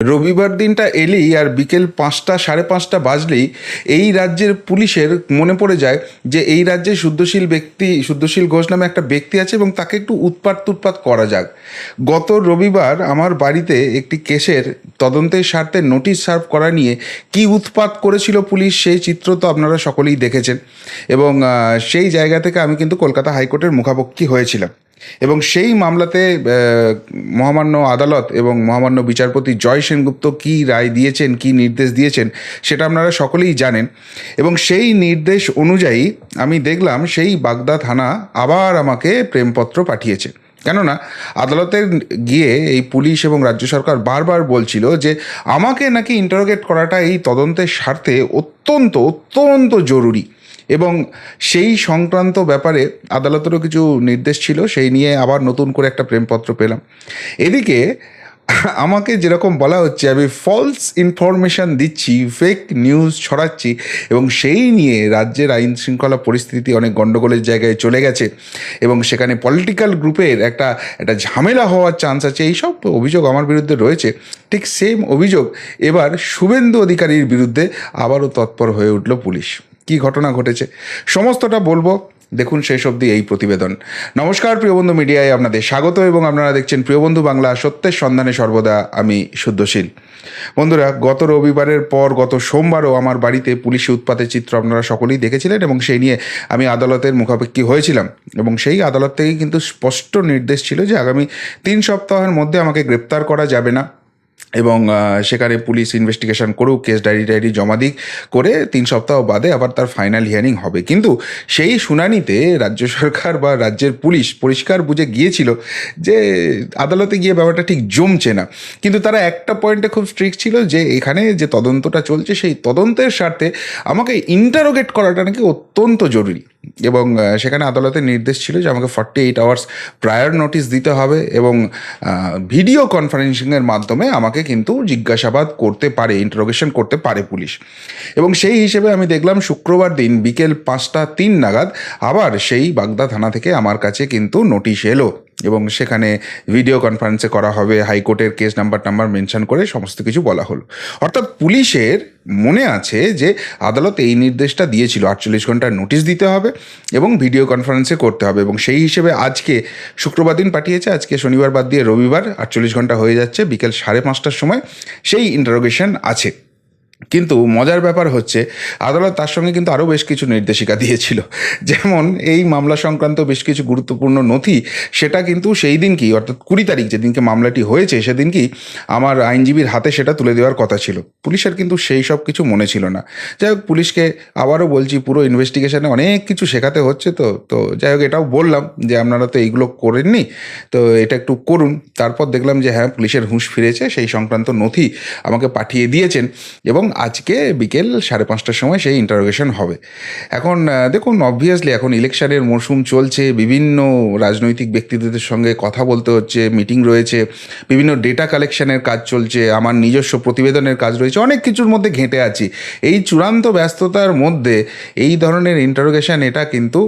রবিবার দিনটা এলেই আর বিকেল পাঁচটা, সাড়ে পাঁচটা বাজলেই এই রাজ্যের পুলিশের মনে পড়ে যায় যে এই রাজ্যে শুদ্ধশীল ব্যক্তি, শুদ্ধশীল ঘোষ নামে একটা ব্যক্তি আছে এবং তাকে একটু উৎপাত তুৎপাত করা যাক। গত রবিবার আমার বাড়িতে একটি কেসের তদন্তের স্বার্থে নোটিশ সার্ভ করা নিয়ে কি উৎপাত করেছিল পুলিশ সেই চিত্র তো আপনারা সকলেই দেখেছেন এবং সেই জায়গা থেকে আমি কিন্তু কলকাতা হাইকোর্টের মুখাপক্ষী হয়েছিলাম। এবং সেই মামলাতে মহামান্য আদালত এবং মহামান্য বিচারপতি জয় সেনগুপ্ত কী রায় দিয়েছেন, কী নির্দেশ দিয়েছেন, সেটা আপনারা সকলেই জানেন। এবং সেই নির্দেশ অনুযায়ী আমি দেখলাম সেই বাগদা থানা আবার আমাকে প্রেমপত্র পাঠিয়েছে। কেননা আদালতে গিয়ে এই পুলিশ এবং রাজ্য সরকার বারবার বলছিল যে, আমাকে নাকি ইন্টারোগেট করাটা এই তদন্তের স্বার্থে অত্যন্ত অত্যন্ত জরুরি। এবং সেই সংক্রান্ত ব্যাপারে আদালতেরও কিছু নির্দেশ ছিল, সেই নিয়ে আবার নতুন করে একটা প্রেমপত্র পেলাম। এদিকে আমাকে যেরকম বলা হচ্ছে, আমি ফলস ইনফরমেশন দিচ্ছি ফেক নিউজ ছড়াচ্ছি এবং সেই নিয়ে রাজ্যের আইন শৃঙ্খলা পরিস্থিতি অনেক গণ্ডগোলের জায়গায় চলে গেছে এবং সেখানে পলিটিক্যাল গ্রুপের একটা একটা ঝামেলা হওয়ার চান্স আছে, এইসব অভিযোগ আমার বিরুদ্ধে রয়েছে। ঠিক সেম অভিযোগ এবার শুভেন্দু অধিকারীর বিরুদ্ধে আবারও তৎপর হয়ে উঠল পুলিশ। কি ঘটনা ঘটেছে? সমস্তটা বলব। দেখুন শেষ অবধি এই প্রতিবেদন। নমস্কার প্রিয়বন্ধু মিডিয়ায়, আপনাদের স্বাগত এবং আপনারা দেখছেন প্রিয়বন্ধু বাংলা সত্যের সন্ধানে সর্বদা আমি শুদ্ধশীল। বন্ধুরা, গত রবিবারের পর গত সোমবারও আমার বাড়িতে পুলিশি উৎপাতের চিত্র আপনারা সকলেই দেখেছিলেন এবং সেই নিয়ে আমি আদালতের মুখাপেক্ষি হয়েছিলাম এবং সেই আদালত থেকে কিন্তু স্পষ্ট নির্দেশ ছিল যে আগামী তিন সপ্তাহের মধ্যে আমাকে গ্রেপ্তার করা যাবে না। এবং সেখানে পুলিশ ইনভেস্টিগেশন করুক কেস ডায়েরি ডায়েরি জমা দিক, করে তিন সপ্তাহ বাদে আবার তার ফাইনাল হিয়ারিং হবে। কিন্তু সেই শুনানিতে রাজ্য সরকার বা রাজ্যের পুলিশ পরিষ্কার বুঝে গিয়েছিল যে আদালতে গিয়ে ব্যাপারটা ঠিক জমছে না। কিন্তু তারা একটা পয়েন্টে খুব স্ট্রিক্ট ছিল যে এখানে যে তদন্তটা চলছে, সেই তদন্তের স্বার্থে আমাকে ইন্টারোগেট করাটা নাকি অত্যন্ত জরুরি। এবং সেখানে আদালতের নির্দেশ ছিল যে আমাকে forty eight hours prior notice দিতে হবে এবং ভিডিও কনফারেন্সিংয়ের মাধ্যমে আমাকে কিন্তু জিজ্ঞাসাবাদ করতে পারে ইন্টারোগেশন করতে পারে পুলিশ। এবং সেই হিসেবে আমি দেখলাম শুক্রবার দিন বিকেল পাঁচটা তিন নাগাদ আবার সেই বাগদা থানা থেকে আমার কাছে কিন্তু নোটিশ এলো। এবং সেখানে ভিডিও কনফারেন্সে করা হবে হাইকোর্টের কেস নাম্বার টাম্বার মেনশন করে সমস্ত কিছু বলা হলো। অর্থাৎ পুলিশের মনে আছে যে আদালত এই নির্দেশটা দিয়েছিল, আটচল্লিশ ঘণ্টার নোটিশ দিতে হবে এবং ভিডিও কনফারেন্সে করতে হবে এবং সেই হিসেবে আজকে শুক্রবার দিন পাঠিয়েছে, আজকে শনিবার বাদ দিয়ে রবিবার আটচল্লিশ ঘণ্টা হয়ে যাচ্ছে, বিকেল সাড়ে পাঁচটার সময় সেই ইন্টারোগেশন আছে। কিন্তু মজার ব্যাপার হচ্ছে, আদালত তার সঙ্গে কিন্তু আরও বেশ কিছু নির্দেশিকা দিয়েছিল। যেমন এই মামলা সংক্রান্ত বেশ কিছু গুরুত্বপূর্ণ নথি, সেটা কিন্তু সেই দিনকেই অর্থাৎ কুড়ি তারিখ যেদিনকে মামলাটি হয়েছে সেদিনকেই আমার আইনজীবীর হাতে সেটা তুলে দেওয়ার কথা ছিল। পুলিশের কিন্তু সেই সব কিছু মনে ছিল না। যাই হোক, পুলিশকে আবারও বলছি, পুরো ইনভেস্টিগেশনে অনেক কিছু শেখাতে হচ্ছে তো তো যাই হোক, এটাও বললাম যে আপনারা তো এইগুলো করেননি, তো এটা একটু করুন। তারপর দেখলাম যে হ্যাঁ পুলিশের হুঁশ ফিরেছে, সেই সংক্রান্ত নথি আমাকে পাঠিয়ে দিয়েছেন এবং আজকে বিকেল সাড়ে পাঁচটার সময় সেই ইন্টারোগেশন হবে। এখন দেখুন অবভিয়াসলি এখন ইলেকশনের মরশুম চলছে, বিভিন্ন রাজনৈতিক ব্যক্তিদের সঙ্গে কথা বলতে হচ্ছে মিটিং রয়েছে, বিভিন্ন ডেটা কালেকশনের কাজ চলছে, আমার নিজস্ব প্রতিবেদনের কাজ রয়েছে, অনেক কিছুর মধ্যে ঘেঁটে আছি। এই চূড়ান্ত ব্যস্ততার মধ্যে এই ধরনের ইন্টারোগেশন এটা কিন্তু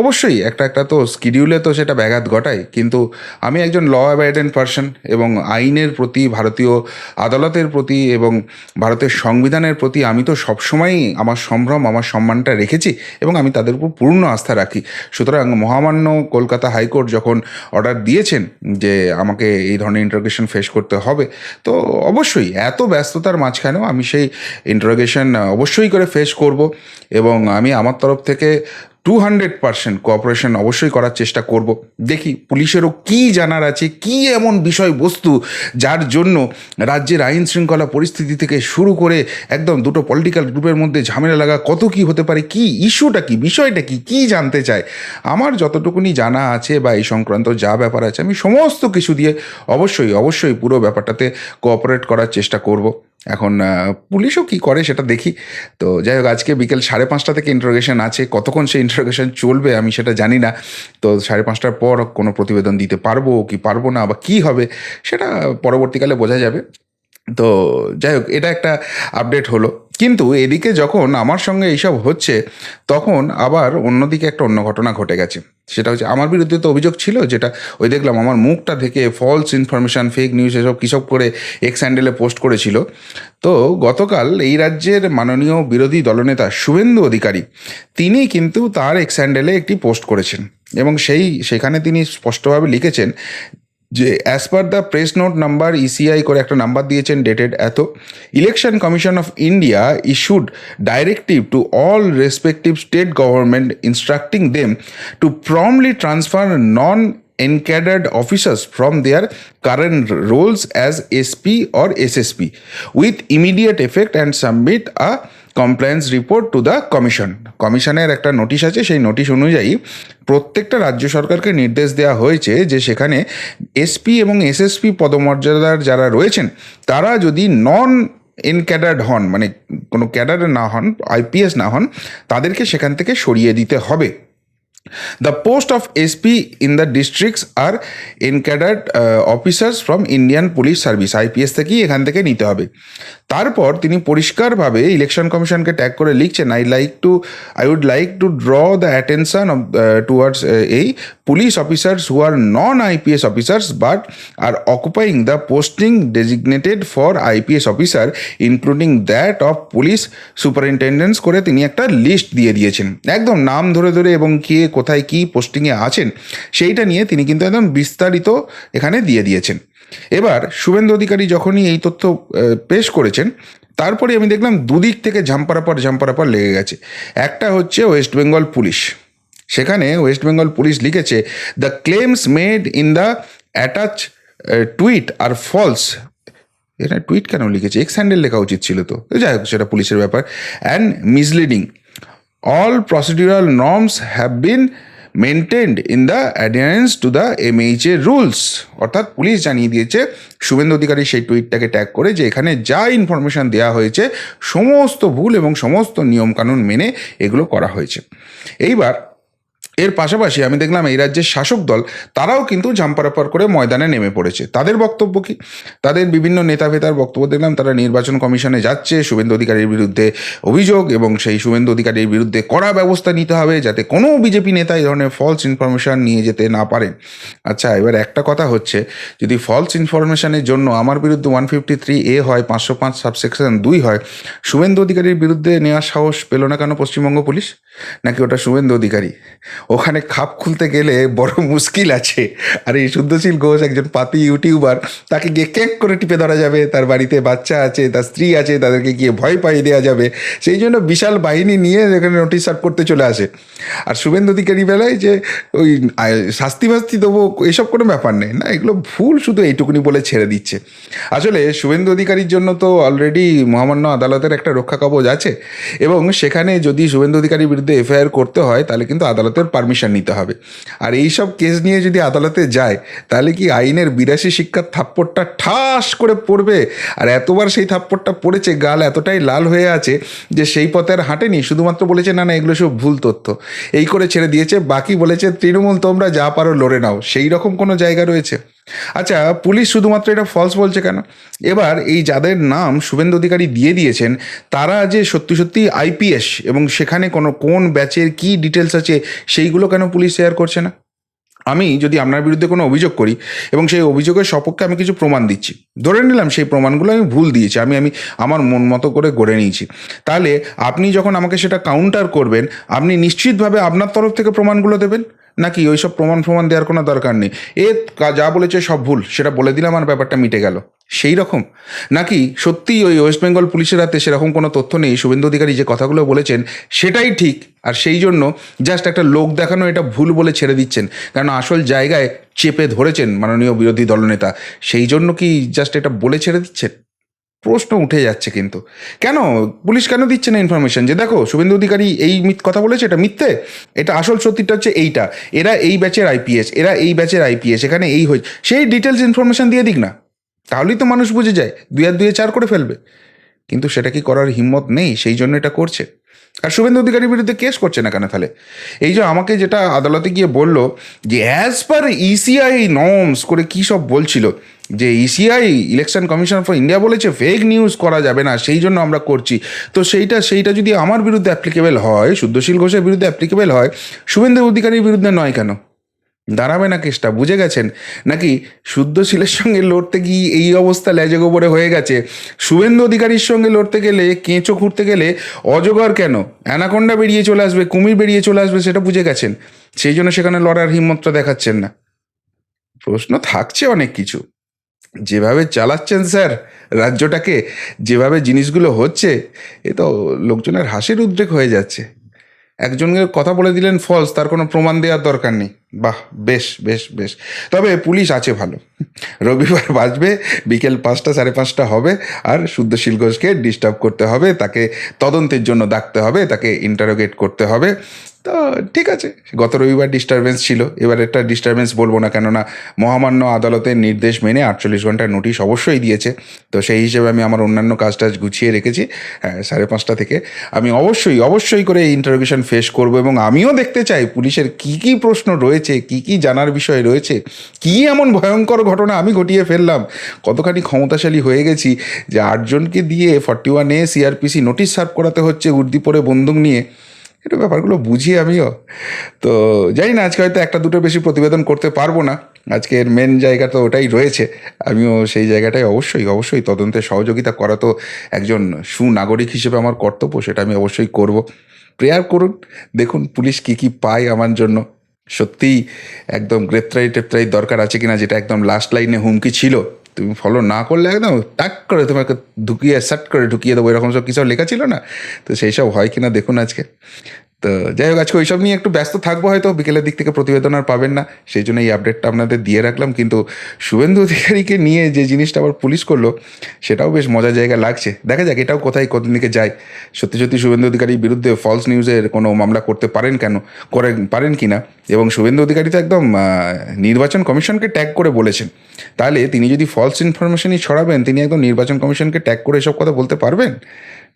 অবশ্যই একটা একটা তো স্কিডিউলে তো সেটা ব্যাঘাত ঘটায়। কিন্তু আমি একজন ল অ্যাবাইডেন্ট পার্সন এবং আইনের প্রতি, ভারতীয় আদালতের প্রতি এবং ভারতের সংবিধানের প্রতি আমি তো সবসময়ই আমার সম্ভ্রম, আমার সম্মানটা রেখেছি এবং আমি তাদের উপর পূর্ণ আস্থা রাখি। সুতরাং মহামান্য কলকাতা হাইকোর্ট যখন অর্ডার দিয়েছেন যে আমাকে এই ধরনের ইন্টারোগেশন ফেস করতে হবে, তো অবশ্যই এত ব্যস্ততার মাঝখানেও আমি সেই ইন্টারোগেশন অবশ্যই করে ফেস করব এবং আমি আমার তরফ থেকে টু হান্ড্রেড পার্সেন্ট কোঅপারেশন অবশ্যই করার চেষ্টা করব। দেখি পুলিশেরও কি জানার আছে, কি এমন বিষয়বস্তু যার জন্য রাজ্যের আইন শৃঙ্খলা পরিস্থিতি থেকে শুরু করে একদম দুটো পলিটিক্যাল গ্রুপের মধ্যে ঝামেলা লাগা কত কি হতে পারে, কি ইস্যুটা কি, বিষয়টা কি কি জানতে চায়? আমার যতটুকুনি জানা আছে বা এই সংক্রান্ত যা ব্যাপার আছে, আমি সমস্ত কিছু দিয়ে অবশ্যই অবশ্যই পুরো ব্যাপারটাতে কোঅপারেট করার চেষ্টা করব। এখন পুলিশও কি করে সেটা দেখি। তো যাই হোক, আজকে বিকেল সাড়ে পাঁচটা থেকে ইন্টারোগেশন আছে, কতক্ষণ সেই ইন্টারোগেশন চলবে, আমি সেটা জানি না। তো সাড়ে পাঁচটার পর কোনো প্রতিবেদন দিতে পারব কি পারব না বা কি হবে, সেটা পরবর্তীকালে বোঝা যাবে। তো যাই হোক, এটা একটা আপডেট হলো। কিন্তু এদিকে যখন আমার সঙ্গে এইসব হচ্ছে, তখন আবার অন্যদিকে একটা অন্য ঘটনা ঘটে গেছে। সেটা হচ্ছে আমার বিরুদ্ধে তো অভিযোগ ছিল যেটা, ওই দেখলাম আমার মুখটা থেকে ফলস ইনফরমেশান ফেক নিউজ এসব কিসব করে এক্স হ্যান্ডেলে পোস্ট করেছিল। তো গতকাল এই রাজ্যের মাননীয় বিরোধী দলনেতা শুভেন্দু অধিকারী, তিনি কিন্তু তার এক্স হ্যান্ডেলে একটি পোস্ট করেছেন এবং সেই, সেখানে তিনি স্পষ্টভাবে লিখেছেন যে as per the press note number ECI করে একটা নাম্বার দিয়েছেন ডেটেড এত election commission of India issued directive to all respective state government instructing them to promptly transfer non encadred officers from their current roles as SP or SSP with immediate effect and submit a compliance report to the commission কমিশনের একটা notice আছে, সেই notice অনুযায়ী প্রত্যেকটা রাজ্য সরকারকে নির্দেশ দেওয়া হয়েছে যে সেখানে এসপি এবং এসএসপি পদমর্যাদার যারা রয়েছেন, তারা যদি নন ইন ক্যাডার্ড হন মানে কোনো ক্যাডার না হন আইপিএস না হন, তাদেরকে সেখান থেকে সরিয়ে দিতে হবে। The post of SP in the districts are encadred uh, officers from Indian Police Service IPS থেকেই এখান থেকে নিতে হবে। তারপর তিনি পরিষ্কারভাবে ইলেকশন কমিশনকে ট্যাগ করে লিখছেন I like to I would like to draw the attention of towards এই police officers who are non IPS officers but are occupying the posting designated for IPS officer including that of police superintendents করে তিনি একটা list দিয়ে দিয়েছেন। একদম নাম ধরে ধরে এবং কে কোথায় কি পোস্টিংয়ে আছেন, সেইটা নিয়ে তিনি কিন্তু একদম বিস্তারিত এখানে দিয়ে দিয়েছেন। এবার শুভেন্দু অধিকারী যখনই এই তথ্য পেশ করেছেন, তারপরে আমি দেখলাম দুদিক থেকে ঝাম্পারাপার ঝাম্পারাপার লেগে গেছে। একটা হচ্ছে ওয়েস্ট বেঙ্গল পুলিশ সেখানে ওয়েস্ট বেঙ্গল পুলিশ লিখেছে the claims made in the attach tweet R false এটা টুইট কেন লিখেছে? এক্স হ্যান্ডেল লেখা উচিত ছিল তো। যাই হোক, সেটা পুলিশের ব্যাপার। And misleading all procedural norms have been maintained in the adherence to the MH A rules অর্থাৎ পুলিশ জানিয়ে দিয়েছে, শুভেন্দু অধিকারী সেই টুইটটাকে ট্যাগ করে যে এখানে যা ইনফরমেশন দেওয়া হয়েছে, সমস্ত ভুল এবং সমস্ত নিয়মকানুন মেনে এগুলো করা হয়েছে। এইবার এর পাশাপাশি আমি দেখলাম এই রাজ্যের শাসক দল, তারাও কিন্তু ঝাম্পারাপার করে ময়দানে নেমে পড়েছে। তাদের বক্তব্য কি? তাদের বিভিন্ন নেতা ফেতার বক্তব্য দেখলাম, তারা নির্বাচন কমিশনে যাচ্ছে, শুভেন্দু অধিকারীর বিরুদ্ধে অভিযোগ এবং সেই শুভেন্দু অধিকারীর বিরুদ্ধে কড়া ব্যবস্থা নিতে হবে যাতে কোনো বিজেপি নেতা এই ধরনের ফলস ইনফরমেশন নিয়ে যেতে না পারেন। আচ্ছা এবার একটা কথা হচ্ছে, যদি ফলস ইনফরমেশনের জন্য আমার বিরুদ্ধে ওয়ান ফিফটি থ্রি এ হয়, পাঁচশো পাঁচ সাবসেকশন দুই হয়, শুভেন্দু অধিকারীর বিরুদ্ধে নেওয়ার সাহস পেল না কেন পশ্চিমবঙ্গ পুলিশ? নাকি ওটা শুভেন্দু অধিকারী? ওখানে খাপ খুলতে গেলে বড় মুশকিল আছে। আর, এই শুদ্ধশীল ঘোষ একজন পাতি ইউটিউবার, তাকে গিয়ে কেক করে টিপে ধরা যাবে। তার বাড়িতে বাচ্চা আছে, তার স্ত্রী আছে, তাদেরকে গিয়ে ভয় পাইয়ে দেওয়া যাবে। সেই জন্য বিশাল বাহিনী নিয়ে এখানে নোটিশ সার্ভ করতে চলে আসে। আর শুভেন্দু অধিকারী বেলায় যে ওই শাস্তি ফাস্তি দেবো, এসব কোনো ব্যাপার নেই। না, এগুলো ভুল শুধু এইটুকুনি বলে ছেড়ে দিচ্ছে। আসলে শুভেন্দু অধিকারীর জন্য তো অলরেডি মহামান্য আদালতের একটা রক্ষা কবচ আছে। এবং সেখানে যদি শুভেন্দু অধিকারীর বিরুদ্ধে এফআইআর করতে হয়, তাহলে কিন্তু আদালতের পারমিশন নিতে হবে। আর এই সব কেস নিয়ে যদি আদালতে যায়, তাহলে কি আইনের বিরাশি শিক্ষার থাপ্পড়টা ঠাস করে পড়বে? আর এতবার সেই থাপ্পড়টা পড়েছে, গাল এতটাই লাল হয়ে আছে যে সেই পথে আর হাঁটেনি। শুধুমাত্র বলেছে, না না, এগুলো সব ভুল তথ্য। এই করে ছেড়ে দিয়েছে। বাকি বলেছে, তৃণমূল, তোমরা যা পারো লড়ে নাও। সেই রকম কোনো জায়গা রয়েছে? আচ্ছা পুলিশ শুধুমাত্র এটা ফলস বলছে কেন? এবার এই যাদের নাম শুভেন্দু অধিকারী দিয়ে দিয়েছেন, তারা যে সত্যি সত্যি আইপিএস এবং সেখানে কোনো, কোন ব্যাচের কি ডিটেলস আছে, সেইগুলো কেন পুলিশ শেয়ার করছে না? আমি যদি আপনার বিরুদ্ধে কোনো অভিযোগ করি এবং সেই অভিযোগের সপক্ষে আমি কিছু প্রমাণ দিচ্ছি। ধরে নিলাম সেই প্রমাণগুলো আমি ভুল দিয়েছি, আমি আমি, আমার মন মতো করে গড়ে নিয়েছি। তাহলে আপনি যখন আমাকে সেটা কাউন্টার করবেন, আপনি নিশ্চিতভাবে আপনার তরফ থেকে প্রমাণগুলো দেবেন? নাকি ওইসব প্রমাণ প্রমাণ দেওয়ার কোনো দরকার নেই? এ যা বলেছে সব ভুল, সেটা বলে দিলাম আর ব্যাপারটা মিটে গেল। সেই রকম? নাকি সত্যিই ওই ওয়েস্ট বেঙ্গল পুলিশের হাতে সেরকম কোনো তথ্য নেই? শুভেন্দু অধিকারী যে কথাগুলো বলেছেন, সেটাই ঠিক। আর সেই জন্য জাস্ট একটা লোক দেখানো এটা ভুল বলে ছেড়ে দিচ্ছেন। কারণ আসল জায়গায় চেপে ধরেছেন মাননীয় বিরোধী দলনেতা। সেই জন্য কি জাস্ট এটা বলে ছেড়ে দিচ্ছেন? প্রশ্ন উঠে যাচ্ছে কিন্তু। কেন? পুলিশ কেন দিচ্ছে না ইনফরমেশন যে দেখো, শুভেন্দু অধিকারী এই মিথ- কথা বলেছে, এটা মিথ্যে? এটা আসল সত্যিটা হচ্ছে এইটা। এরা এই ব্যাচের আইপিএস এরা এই ব্যাচের আইপিএস এখানে এই হয়েছে। সেই ডিটেলস ইনফরমেশন দিয়ে দিক না। তাহলেই তো মানুষ বুঝে যায়। দুই আর দুয়ে চার করে ফেলবে। কিন্তু সেটা কি করার হিম্মত নেই? সেই জন্য এটা করছে। আর শুভেন্দু অধিকারীর বিরুদ্ধে কেস করছে না কেন তাহলে? এই যে আমাকে যেটা আদালতে গিয়ে বলল যে অ্যাজ পার ইসিআই নর্মস করে কী সব বলছিল, যে ECI election commission for India বলেছে ফেক নিউজ করা যাবে না, সেই জন্য আমরা করছি। তো সেইটা সেইটা যদি আমার বিরুদ্ধে অ্যাপ্লিকেবেল হয়, শুদ্ধশীল ঘোষের বিরুদ্ধে অ্যাপ্লিকেবেল হয়, শুভেন্দু অধিকারীর বিরুদ্ধে নয় কেন? দাঁড়াবে না কেসটা, বুঝে গেছেন? নাকি শুদ্ধশীলের সঙ্গে লড়তে গিয়ে এই অবস্থা লেজে গোবরে হয়ে গেছে? শুভেন্দু অধিকারীর সঙ্গে লড়তে গেলে, কেঁচো খুঁড়তে গেলে অজগর কেন? অ্যানাকোন্ডা বেরিয়ে চলে আসবে, কুমির বেরিয়ে চলে আসবে, সেটা বুঝে গেছেন? সেই জন্য সেখানে লড়ার হিম্মতটা দেখাচ্ছেন না। প্রশ্ন থাকছে অনেক কিছু। যেভাবে চালাচ্ছেন স্যার, রাজ্যটাকে, যেভাবে জিনিসগুলো হচ্ছে, এ তো লোকজনের হাসির উদ্রেক হয়ে যাচ্ছে। একজনের কথা বলে দিলেন ফলস তার কোনো প্রমাণ দেওয়ার দরকার নেই। বাহ, বেশ বেশ বেশ। তবে পুলিশ আছে ভালো। রবিবার বাজবে, বিকেল পাঁচটা, সাড়ে পাঁচটা হবে, আর শুদ্ধশীল ঘোষকে ডিস্টার্ব করতে হবে, তাকে তদন্তের জন্য ডাকতে হবে, তাকে ইন্টারোগেট করতে হবে। তো ঠিক আছে, গত রবিবার ডিস্টারবেন্স ছিল, এবার একটা ডিস্টারবেন্স বলব না, কেননা মহামান্য আদালতের নির্দেশ মেনে আটচল্লিশ ঘণ্টার নোটিশ অবশ্যই দিয়েছে। তো সেই হিসেবে আমি আমার অন্যান্য কাজ টাজ গুছিয়ে রেখেছি হ্যাঁ সাড়ে পাঁচটা থেকে। আমি অবশ্যই অবশ্যই করে এই ইন্টারভিউশন ফেস করব, এবং আমিও দেখতে চাই পুলিশের কি কি প্রশ্ন রয়েছে কি কি জানার বিষয় রয়েছে, কি এমন ভয়ঙ্কর ঘটনা আমি ঘটিয়ে ফেললাম, কতখানি ক্ষমতাশালী হয়ে গেছি, যে আটজনকে দিয়ে forty one A CrPC notice serve করাতে হচ্ছে উর্দি পরে বন্দুক নিয়ে একটু ব্যাপারগুলো বুঝি আমিও। তো জানি না, আজকে হয়তো একটা দুটো বেশি প্রতিবেদন করতে পারব না আজকের মেন জায়গা তো ওটাই রয়েছে, আমিও সেই জায়গাটায় অবশ্যই অবশ্যই তদন্তে সহযোগিতা করা তো একজন সুনাগরিক হিসেবে আমার কর্তব্য, সেটা আমি অবশ্যই করব। প্রেয়ার করুন, দেখুন পুলিশ কি কি পায় আমার জন্য। সত্যিই একদম গ্রেপ্তারি টেপ্তারি দরকার আছে কিনা যেটা একদম লাস্ট লাইনে হুমকি ছিল, তুমি ফলো না করলে একদম টাক করে তোমাকে ঢুকিয়ে সাট করে ঢুকিয়ে দেবো, এরকম সব কিছু লেখা ছিল না? তো সেই সব হয় কিনা দেখুন আজকে। তো যাই হোক, আজকে ওইসব নিয়ে একটু ব্যস্ত থাকব হয়তো, বিকেলের দিক থেকে প্রতিবেদন আর পাবেন না, সেই জন্য এই আপডেটটা আপনাদের দিয়ে রাখলাম, কিন্তু শুভেন্দু অধিকারীকে নিয়ে যে জিনিসটা আবার পুলিশ করল, সেটাও বেশ মজার জায়গা লাগছে। দেখা যাক, এটাও কোথায় কোন দিকে যায়। সত্যি সত্যি শুভেন্দু অধিকারীর বিরুদ্ধে ফলস নিউজের কোনো মামলা করতে পারেন কেন, করে, পারেন কি না এবং শুভেন্দু অধিকারী তো একদম নির্বাচন কমিশনকে ট্যাগ করে বলেছেন। তাহলে তিনি যদি ফলস ইনফরমেশনই ছড়াবেন, তিনি একদম নির্বাচন কমিশনকে ট্যাগ করে এসব কথা বলতে পারবেন?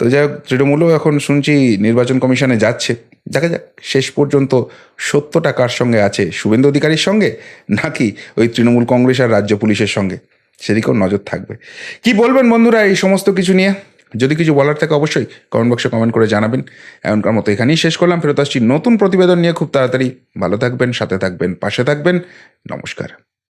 তো যাই হোক, তৃণমূলও এখন শুনছি নির্বাচন কমিশনে যাচ্ছে। দেখা যাক, শেষ পর্যন্ত সত্যটা কার সঙ্গে আছে? শুভেন্দু অধিকারীর সঙ্গে নাকি ওই তৃণমূল কংগ্রেস আর রাজ্য পুলিশের সঙ্গে? সেদিকেও নজর থাকবে। কি বলবেন বন্ধুরা এই সমস্ত কিছু নিয়ে? যদি কিছু বলার থাকে অবশ্যই কমেন্ট বক্সে কমেন্ট করে জানাবেন। এমনকার মতো এখানেই শেষ করলাম। ফেরত আসছি নতুন প্রতিবেদন নিয়ে খুব তাড়াতাড়ি। ভালো থাকবেন, সাথে থাকবেন, পাশে থাকবেন। নমস্কার।